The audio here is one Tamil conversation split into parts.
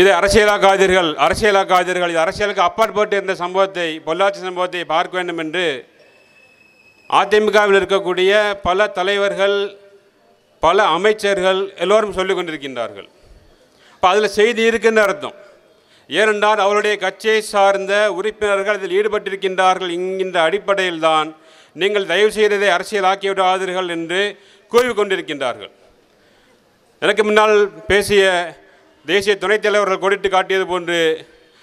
இது அரசியலாக்காதீர்கள். அரசியலாக்காதீர்கள். இது அரசியலுக்கு அப்பாற்பட்டு இருந்த சம்பவத்தை பொள்ளாச்சி சம்பவத்தை பார்க்க வேண்டும் என்று அதிமுகவில் இருக்கக்கூடிய பல தலைவர்கள் பல அமைச்சர்கள் எல்லோரும் சொல்லிக் கொண்டிருக்கின்றார்கள். இப்போ அதில் செய்தி இருக்குன்னு அர்த்தம். ஏனென்றால் அவருடைய கட்சியை சார்ந்த உறுப்பினர்கள் அதில் ஈடுபட்டிருக்கின்றார்கள். என்கின்ற அடிப்படையில் தான் நீங்கள் தயவு செய்ததை அரசியலாக்கி விடாதீர்கள் என்று கூறிக்கொண்டிருக்கின்றார்கள் எனக்கு முன்னால் பேசிய தேசிய துணைத் தலைவர்கள் கொடிட்டு காட்டியது போன்று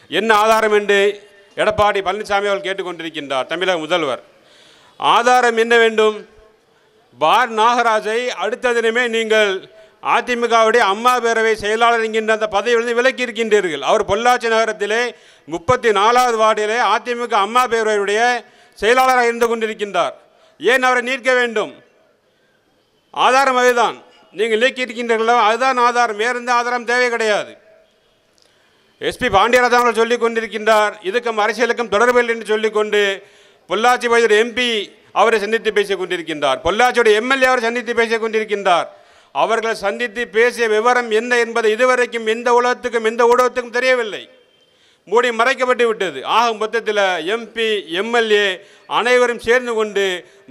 என்ன ஆதாரம் என்று எடப்பாடி பழனிசாமி அவர்கள் கேட்டுக்கொண்டிருக்கின்றார் தமிழக முதல்வர். ஆதாரம் என்ன வேண்டும்? பார் நாகராஜை அடுத்த தினமே நீங்கள் அதிமுகவுடைய அம்மா பேரவை செயலாளர் என்கின்ற அந்த பதவியிலிருந்து விலக்கி இருக்கின்றீர்கள் அவர் பொள்ளாச்சி நகரத்திலே முப்பத்தி நாலாவது வார்டிலே அதிமுக அம்மா பேரவையுடைய செயலாளராக இருந்து கொண்டிருக்கின்றார். ஏன் அவரை நீர்க்க வேண்டும்? ஆதாரம் அதுதான். நீங்கள் இலக்கியிருக்கின்றீர்களோ அதுதான் ஆதாரம். வேறு எந்த ஆதாரம் தேவை கிடையாது. எஸ்பி பாண்டியராஜன் அவர்கள் சொல்லிக் கொண்டிருக்கின்றார் இதுக்கும் அரசியலுக்கும் தொடர்பில்லை என்று சொல்லிக்கொண்டு பொள்ளாச்சி பகுதியில் எம்பி அவரை சந்தித்து பேசிக் கொண்டிருக்கின்றார். பொள்ளாச்சியுடைய எம்எல்ஏ அவரை சந்தித்து பேசிக் கொண்டிருக்கின்றார். அவர்களை சந்தித்து பேசிய விவரம் என்ன என்பது இதுவரைக்கும் எந்த உலகத்துக்கும் எந்த ஊடகத்துக்கும் தெரியவில்லை. மூடி மறைக்கப்பட்டு விட்டது. ஆக மொத்தத்தில் எம்பி எம்எல்ஏ அனைவரும் சேர்ந்து கொண்டு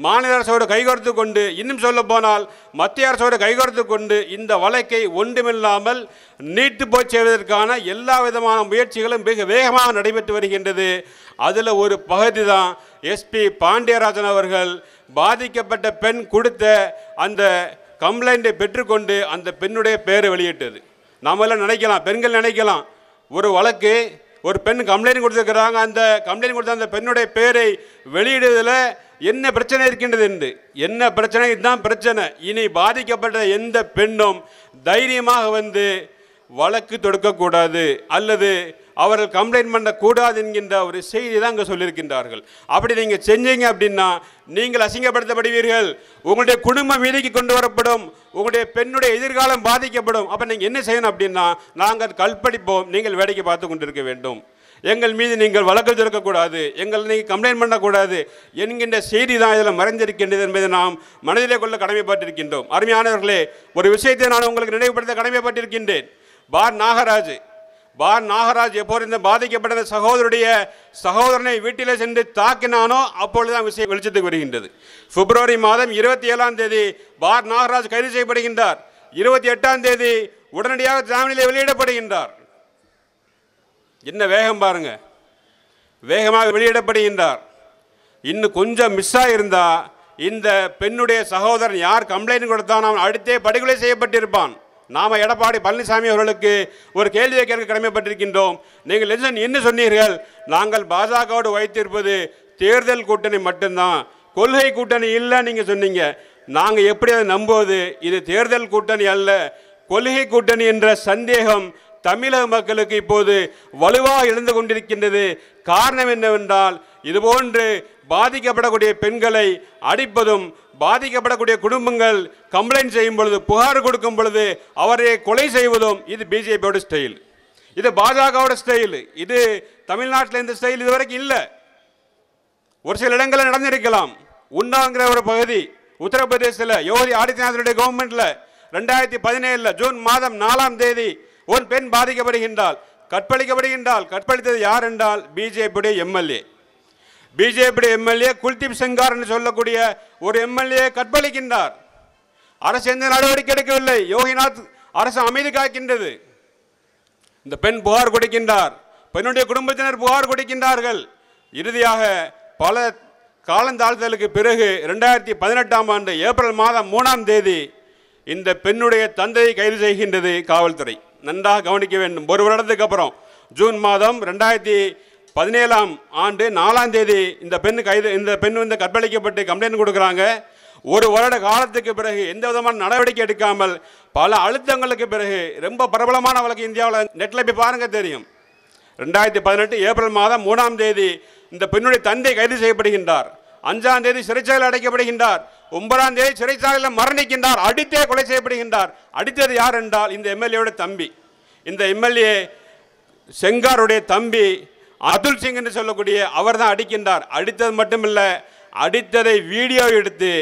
மாநில அரசோடு கைகோர்த்து கொண்டு இன்னும் சொல்ல போனால் மத்திய அரசோடு கைகோர்த்து கொண்டு இந்த வழக்கை ஒன்றுமில்லாமல் நீட்டு போய் செய்வதற்கான எல்லா விதமான முயற்சிகளும் மிக வேகமாக நடைபெற்று வருகின்றது. அதில் ஒரு பகுதி தான் எஸ்பி பாண்டியராஜன் அவர்கள் பாதிக்கப்பட்ட பெண் கொடுத்த அந்த கம்ப்ளைண்ட்டை பெற்றுக்கொண்டு அந்த பெண்ணுடைய பெயரை வெளியிட்டது. நாமெல்லாம் நினைக்கலாம் பெண்கள் நினைக்கலாம் ஒரு வழக்கு ஒரு பெண் கம்ப்ளைண்ட் கொடுத்துருக்கிறாங்க. அந்த கம்ப்ளைண்ட் கொடுத்த அந்த பெண்ணுடைய பேரை வெளியிடுவதில் என்ன பிரச்சனை இருக்கின்றது என்று. என்ன பிரச்சனை? இதுதான் பிரச்சனை. இனி பாதிக்கப்பட்ட எந்த பெண்ணும் தைரியமாக வந்து வழக்கு தொடுக்கக்கூடாது. அல்லது அவர்கள் கம்ப்ளைண்ட் பண்ணக்கூடாது என்கின்ற ஒரு செய்தி தான் அங்கே சொல்லியிருக்கின்றார்கள். அப்படி நீங்கள் செஞ்சீங்க அப்படின்னா நீங்கள் அசிங்கப்படுத்தப்படுவீர்கள். உங்களுடைய குடும்பம் வீதிக்கு கொண்டு வரப்படும். உங்களுடைய பெண்ணுடைய எதிர்காலம் பாதிக்கப்படும். அப்போ நீங்கள் என்ன செய்யணும் அப்படின்னா நாங்கள் கல்படிப்போம். நீங்கள் வேடிக்கை பார்த்து கொண்டிருக்க வேண்டும். எங்கள் மீது நீங்கள் வழக்கு திறக்கக்கூடாது எங்கள் நீங்கள் கம்ப்ளைண்ட் பண்ணக்கூடாது என்கின்ற செய்தி தான் இதில் மறைந்திருக்கின்றது என்பதை நாம் மனதிலே கொள்ள கடமைப்பட்டிருக்கின்றோம். அருமையானவர்களே ஒரு விஷயத்தை நான் உங்களுக்கு நினைவுபடுத்த கடமைப்பட்டிருக்கின்றேன். பார் நாகராஜ் பார் நாகராஜ் எப்போது இந்த பாதிக்கப்பட்ட சகோதரருடைய சகோதரனை வீட்டிலே சென்று தாக்கினானோ அப்பொழுதுதான் விஷயம் வெளிச்சத்துக்கு வருகின்றது. பிப்ரவரி மாதம் இருபத்தி ஏழாம் தேதி பார் நாகராஜ் கைது செய்யப்படுகின்றார். இருபத்தி எட்டாம் தேதி உடனடியாக ஜாமீனில் வெளியிடப்படுகின்றார். என்ன வேகம் பாருங்க. வேகமாக வெளியிடப்படுகின்றார். இன்னும் கொஞ்சம் மிஸ் ஆகியிருந்தா இந்த பெண்ணுடைய சகோதரன் யார் கம்ப்ளைண்ட் கொடுத்தான் அவன் அடுத்தே படுகொலை செய்யப்பட்டிருப்பான். நாம எடப்பாடி பழனிசாமி அவர்களுக்கு ஒரு கேள்வியை கேட்க கடமைப்பட்டிருக்கின்றோம். நீங்கள் என்ன என்ன சொன்னீர்கள்? நாங்கள் பாஜகவோடு வைத்திருப்பது தேர்தல் கூட்டணி மட்டும்தான். கொள்கை கூட்டணி இல்லை நீங்கள் சொன்னீங்க. நாங்கள் எப்படி அதை நம்புவது? இது தேர்தல் கூட்டணி அல்ல. கொள்கை கூட்டணி என்ற சந்தேகம் தமிழக மக்களுக்கு இப்போது வலுவாக இழந்து கொண்டிருக்கின்றது. காரணம் என்னவென்றால் இதுபோன்று பாதிக்கப்படக்கூடிய பெண்களை அடிப்பதும் பாதிக்கப்படக்கூடிய குடும்பங்கள் கம்ப்ளைண்ட் செய்யும் பொழுது புகார் கொடுக்கும் பொழுது அவரை கொலை செய்வதும் இது பிஜேபியோட ஸ்டைல் இது பாஜகவோட ஸ்டைல் இது தமிழ்நாட்டில் இந்த ஸ்டைல் இதுவரைக்கும் இல்லை. ஒரு சில இடங்களில் நடந்திருக்கலாம். உண்டாங்கிற ஒரு பகுதி உத்தரப்பிரதேசத்தில் யோகி ஆதித்யநாதனுடைய கவர்மெண்ட்டில் ரெண்டாயிரத்தி பதினேழில் ஜூன் மாதம் நாலாம் தேதி ஒரு பெண் பாதிக்கப்படுகின்றால் கற்பழிக்கப்படுகின்றால் கற்பழித்தது யார் என்றால் பிஜேபியுடைய MLA BJP MLA Kuldeep Sengar என்று சொல்லக்கூடிய ஒரு எம்எல்ஏ கற்பழிக்கின்றார். அரசு எந்த நடவடிக்கை எடுக்கவில்லை. யோகிநாத் அரசு அமைதி காக்கின்றது. இந்த பெண் புகார் கொடுக்கின்றார். பெண்ணுடைய குடும்பத்தினர் புகார் கொடுக்கின்றார்கள். இறுதியாக பல காலந்தாழ்த்தலுக்கு பிறகு ரெண்டாயிரத்தி பதினெட்டாம் ஆண்டு ஏப்ரல் மாதம் மூணாம் தேதி இந்த பெண்ணுடைய தந்தையை கைது செய்கின்றது காவல்துறை. நன்றாக கவனிக்க வேண்டும். ஒரு வருடத்துக்கு அப்புறம் ஜூன் மாதம் ரெண்டாயிரத்தி பதினேழாம் ஆண்டு நாலாம் தேதி இந்த பெண் கைது இந்த பெண் வந்து கற்பழிக்கப்பட்டு கம்ப்ளைண்ட் கொடுக்குறாங்க. ஒரு வருட காலத்துக்கு பிறகு எந்த விதமான நடவடிக்கை எடுக்காமல் பல அழுத்தங்களுக்கு பிறகு ரொம்ப பிரபலமான வழக்கு இந்தியாவில் நெட்டில் போய் பாருங்க தெரியும். ரெண்டாயிரத்தி பதினெட்டு ஏப்ரல் மாதம் மூணாம் தேதி இந்த பெண்ணுடைய தந்தை கைது செய்யப்படுகின்றார். அஞ்சாம் தேதி சிறைச்சாலையில் அடைக்கப்படுகின்றார். ஒன்பதாம் தேதி சிறைச்சாலையில் மரணிக்கின்றார். அடித்தே கொலை செய்யப்படுகின்றார். அடித்தது யார் என்றால் இந்த எம்எல்ஏவோட தம்பி. இந்த எம்எல்ஏ செங்காருடைய தம்பி அதுல் சிங் என்று சொல்லக்கூடிய அவர் தான் அடிக்கின்றார். அடித்தது மட்டுமில்லை அடித்ததை வீடியோ எடுத்து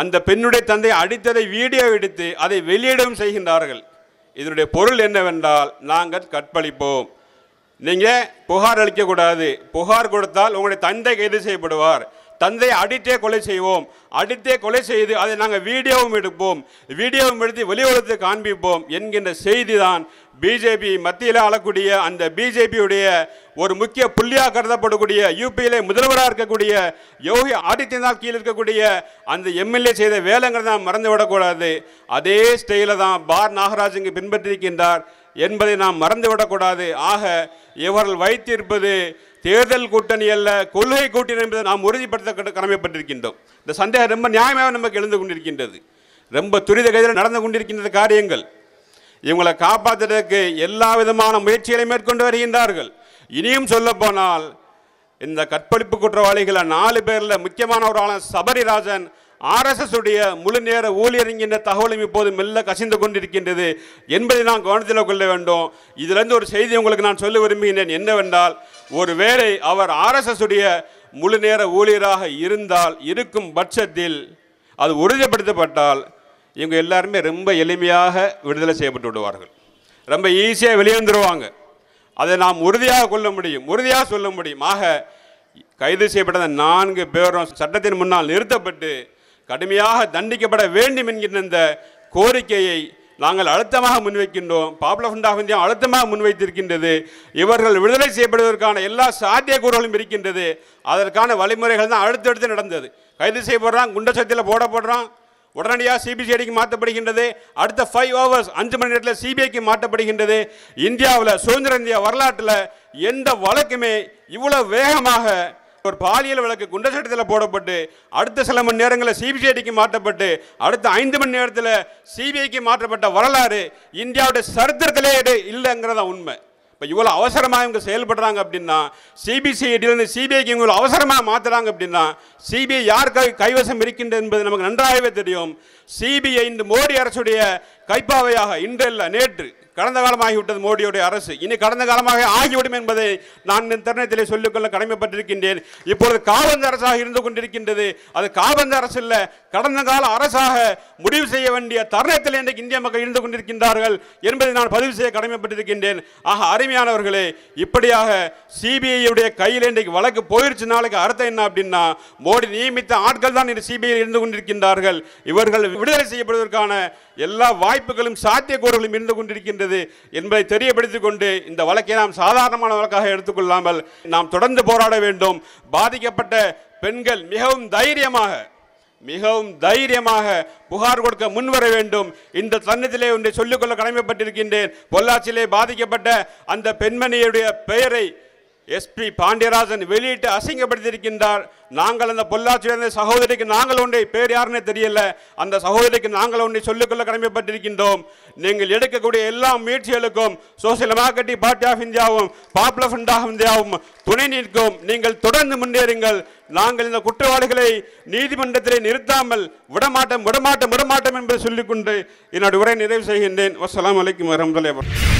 அந்த பெண்ணுடைய தந்தை அடித்ததை வீடியோ எடுத்து அதை வெளியிடவும் செய்கின்றார்கள். இதனுடைய பொருள் என்னவென்றால் நாங்கள் கற்பழிப்போம். நீங்கள் புகார் அளிக்கக்கூடாது. புகார் கொடுத்தால் உங்களுடைய தந்தை கைது செய்யப்படுவார். தந்தையை அடித்தே கொலை செய்வோம். அடித்தே கொலை செய்து அதை நாங்கள் வீடியோவும் எடுப்போம். வீடியோவும் எடுத்து வெளி காண்பிப்போம் என்கின்ற செய்தி தான் பிஜேபி மத்தியில் ஆளக்கூடிய அந்த பிஜேபியுடைய ஒரு முக்கிய புள்ளியாக கருதப்படக்கூடிய யூபியிலே முதல்வராக இருக்கக்கூடிய யோகி ஆதித்யநாத் கீழ் இருக்கக்கூடிய அந்த எம்எல்ஏ செய்த வேலைங்கிறத நாம் மறந்து விடக்கூடாது அதே ஸ்டைலில் தான் பார் நாகராஜ் இங்கு பின்பற்றிருக்கின்றார் என்பதை நாம் மறந்துவிடக்கூடாது. ஆக இவர்கள் வைத்திருப்பது தேர்தல் கூட்டணி அல்ல கொள்கை கூட்டணி என்பதை நாம் உறுதிப்படுத்த கடமைப்பட்டிருக்கின்றோம். இந்த சந்தேகம் ரொம்ப நியாயமாக நமக்கு எழுந்து கொண்டிருக்கின்றது. ரொம்ப துரித கதியில் நடந்து கொண்டிருக்கின்றது காரியங்கள். இவங்களை காப்பாற்றுறதுக்கு எல்லா விதமான முயற்சிகளை மேற்கொண்டு வருகின்றார்கள். இனியும் சொல்லப்போனால் இந்த கற்பழிப்பு குற்றவாளிகளை நாலு பேரில் முக்கியமான ஒரு ஆளான சபரிராஜன் ஆர்எஸ்எஸ் உடைய முழு நேர ஊழியர் என்கின்ற தகவலும் இப்போது மெல்ல கசிந்து கொண்டிருக்கின்றது என்பதை நான் கவனத்தில் கொள்ள வேண்டும். இதிலிருந்து ஒரு செய்தி உங்களுக்கு நான் சொல்ல விரும்புகின்றேன் என்னவென்றால் ஒருவேளை அவர் ஆர்எஸ்எஸ் உடைய முழு நேர ஊழியராக இருந்தால் இருக்கும் பட்சத்தில் அது உறுதிப்படுத்தப்பட்டால் இவங்க எல்லாருமே ரொம்ப எளிமையாக விடுதலை செய்யப்பட்டு விடுவார்கள். ரொம்ப ஈஸியாக வெளியேந்துருவாங்க. அதை நாம் உறுதியாக கொள்ள முடியும். உறுதியாக சொல்ல முடியும். ஆக கைது செய்யப்பட்ட நான்கு பேரும் சட்டத்தின் முன்னால் நிறுத்தப்பட்டு கடுமையாக தண்டிக்கப்பட வேண்டும் என்கின்ற இந்த கோரிக்கையை நாங்கள் அழுத்தமாக முன்வைக்கின்றோம். பாப்புலர் ஃபண்ட் ஆஃப் இந்தியா அழுத்தமாக முன்வைத்திருக்கின்றது. இவர்கள் விடுதலை செய்யப்படுவதற்கான எல்லா சாத்தியக்கூறுகளும் இருக்கின்றது. அதற்கான வழிமுறைகள் தான் அடுத்தடுத்து நடந்தது. கைது செய்யப்படுறான் குண்ட சக்தியில் போடப்படுறான். உடனடியாக சிபிசிஐடிக்கு மாற்றப்படுகின்றது. அடுத்த ஃபைவ் ஹவர்ஸ் அஞ்சு மணி நேரத்தில் சிபிஐக்கு மாற்றப்படுகின்றது. இந்தியாவில் சுதந்திர இந்தியா வரலாற்றில் எந்த வழக்குமே இவ்வளோ வேகமாக ஒரு பாலியல் வழக்கு குண்டர் சட்டத்தில் போடப்பட்டு அடுத்த சில மணி நேரங்களில் சிபிசிஐடிக்கு மாற்றப்பட்டு அடுத்த ஐந்து மணி நேரத்தில் சிபிஐக்கு மாற்றப்பட்ட வரலாறு இந்தியாவுடைய சரித்திரத்திலே இல்லைங்கிறதா உண்மை. இப்போ இவ்வளோ அவசரமாக இவங்க செயல்படுறாங்க அப்படின்னா சிபிசிஐடியிலேருந்து சிபிஐக்கு இவங்க அவசரமாக மாற்றுறாங்க அப்படின்னா சிபிஐ யார் கை கைவசம் இருக்கின்றது என்பது நமக்கு நன்றாகவே தெரியும். சிபிஐ இந்த மோடி அரசுடைய கைப்பாவையாக இன்றல்ல நேற்று. கடந்த காலமாகிவிட்டது மோடியுடைய அரசு. இனி கடந்த காலமாக ஆகிவிடும் என்பதை நான் இந்த தருணத்திலே சொல்லிக்கொள்ள கடமைப்பட்டிருக்கின்றேன். இப்பொழுது காபந்து அரசாக இருந்து கொண்டிருக்கின்றது. அது காபந்து அரசு இல்ல கடந்த கால அரசாக முடிவு செய்ய வேண்டிய தருணத்தில் இன்றைக்கு இந்திய மக்கள் இருந்து கொண்டிருக்கின்றார்கள் என்பதை நான் பதிவு செய்ய கடமைப்பட்டிருக்கின்றேன். ஆக அருமையானவர்களே இப்படியாக சிபிஐயுடைய கையில் இன்றைக்கு வழக்கு போயிருச்சு. நாளைக்கு அர்த்தம் என்ன அப்படின்னா மோடி நியமித்த ஆட்கள் தான் இன்று சிபிஐ இருந்து கொண்டிருக்கின்றார்கள். இவர்கள் விடுதலை செய்யப்படுவதற்கான எல்லா வாய்ப்புகளும் சாத்தியக்கூறுகளும் இருந்து கொண்டிருக்கின்றது என்பதை தெரியப்படுத்திக் கொண்டு இந்த வழக்கை நாம் சாதாரணமான வழக்காக எடுத்துக்கொள்ளாமல் நாம் தொடர்ந்து போராட வேண்டும். பாதிக்கப்பட்ட பெண்கள் மிகவும் தைரியமாக மிகவும் தைரியமாக புகார் கொடுக்க முன்வர வேண்டும். இந்த சன்னத்திலே ஒன்றை சொல்லிக்கொள்ள கடமைப்பட்டிருக்கின்றேன். பொள்ளாச்சியிலே பாதிக்கப்பட்ட அந்த பெண்மணியுடைய பெயரை எஸ்பி பாண்டியராஜன் வெளியிட்டு அசிங்கப்படுத்தியிருக்கின்றார். நாங்கள் அந்த பொள்ளாச்சியிலிருந்து சகோதரிக்கு நாங்கள் ஒன்றை பேர் யாருன்னு தெரியல. அந்த சகோதரிக்கு நாங்கள் ஒன்றை சொல்லிக்கொள்ள கடமைப்பட்டிருக்கின்றோம். நீங்கள் எடுக்கக்கூடிய எல்லா முயற்சிகளுக்கும் சோசியல் டெமோக்ராட்டிக் பார்ட்டி ஆஃப் இந்தியாவும் பாப்புலர் ஃப்ரண்ட் ஆஃப் இந்தியாவும் துணை நிற்கும். நீங்கள் தொடர்ந்து முன்னேறுங்கள். நாங்கள் இந்த குற்றவாளிகளை நீதிமன்றத்திலே நிறுத்தாமல் விடமாட்டம் விடமாட்டம் விடமாட்டம் என்பதை சொல்லிக்கொண்டு என்னுடைய உரை நிறைவு செய்கின்றேன். வசலாம் அலைக்கும் வரமத்துல்லாஹி